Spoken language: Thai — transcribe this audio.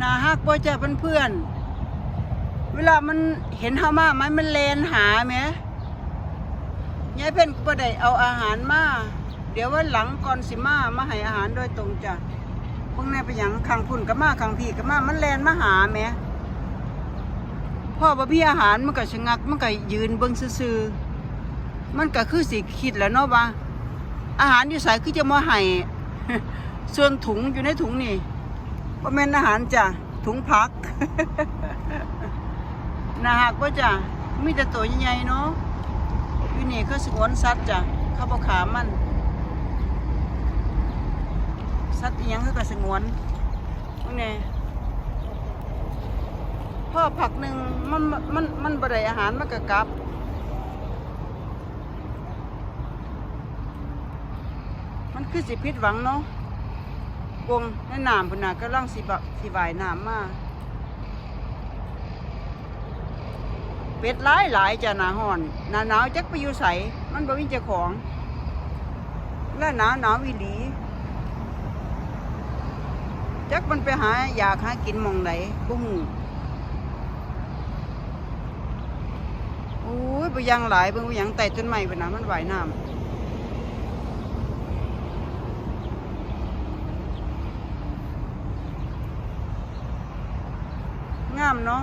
นาฮักบ่จ้ะเพื่อนๆเวลามันเห็นเฮามามันมันแลนหาแหมยายเพ่นก็บ่ได้เอาอาหารมาเดี๋ยววันหลังก่อนสิมามาให้อาหารโดยตรงจ้ะพวกนี้ไปหยังขังพุ่นก็มาขังพี่ก็มามันแลนมาหาแหมพ่อบ่มีอาหารมันก็ชะงักมันก็ยืนเบิ่งซื่อๆมันก็คือสิคิดแหล้วเนาะว่าอาหารอยู่ไสคือจะมาให้ส่วนถุงอยู่ในถุงนี่ ว่าแม่นอาหารจ้ะถุงผักนาหักว่าจ้ะมีแต่ตัวใหญ่ๆเนาะอยู่นี่เขาสงวนสัตว์จ้ะเขาบอกขามันสัตว์อีหยังเขาก็สงวนพวกนี้พ่อผักหนึ่งมันมันมันบริอาหารมันก็กลับมันคือสิพิษหวังเนาะ วงในน้ำพุ่นน่ะก็ล่างสิบสิวายน้ำมาเป็ดหลายหลายๆจ้ะหนาห่อนหนาหนาวจักไปอยู่ใสมันบ่มีเจ้าของแล้วหนาวหนาวอีหลีจักมันไปหาอยากหากินมองไหนบ่ฮู้โอ้ยบ่ยังหลายเบิ่งบ่ยังไต่ต้นไม้พุ่นะมันว่ายน้ำ งามเนาะ